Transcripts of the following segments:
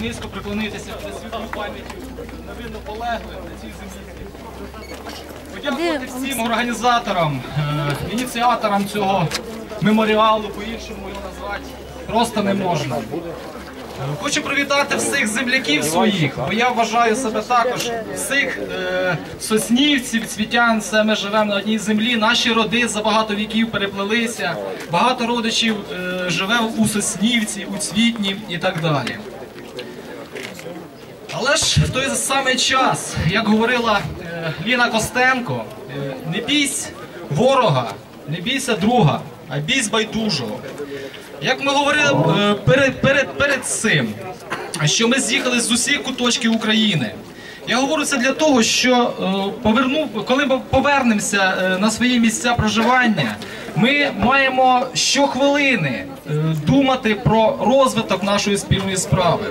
Низько приклонитися перед світлою пам'яттю невинно полеглих на цій землі. Подякувати всім організаторам, е, ініціаторам цього меморіалу, по-іншому його назвати просто не можна. Е, Хочу привітати всіх земляків своїх, бо я вважаю себе також всіх е, соснівців, цвітян, все ми живемо на одній землі. Наші роди за багато віків переплелися. Багато родичів е, живе у Соснівці, у Цвітні і так далі. Але ж в той самий час, як говорила е, Ліна Костенко, е, не бійсь ворога, не бійся друга, а бійсь байдужого. Як ми говорили е, перед, перед, перед цим, що ми з'їхали з усіх куточків України. Я говорю це для того, що е, поверну, коли ми повернемося на свої місця проживання, ми маємо щохвилини думати про розвиток нашої спільної справи.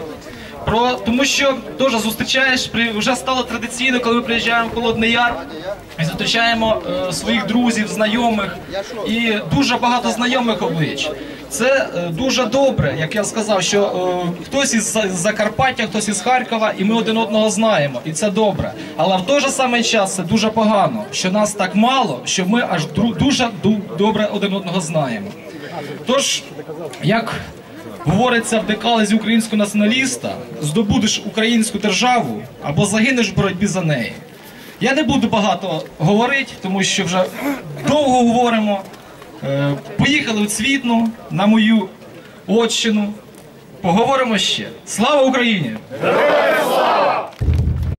Про тому, що теж зустрічаєш при вже стало традиційно, коли ми приїжджаємо в Холодний Яр. і Зустрічаємо е, своїх друзів, знайомих і дуже багато знайомих облич. Це е, дуже добре, як я сказав, що е, хтось із Закарпаття, хтось із Харкова, і ми один одного знаємо, і це добре. Але в той же самий час це дуже погано, що нас так мало, що ми аж дру- дуже ду- добре один одного знаємо. Тож, як говориться в декалезі українського націоналіста, здобудеш українську державу або загинеш в боротьбі за неї. Я не буду багато говорити, тому що вже довго говоримо. Е, Поїхали у Цвітну на мою отчину. Поговоримо ще. Слава Україні! Героям слава!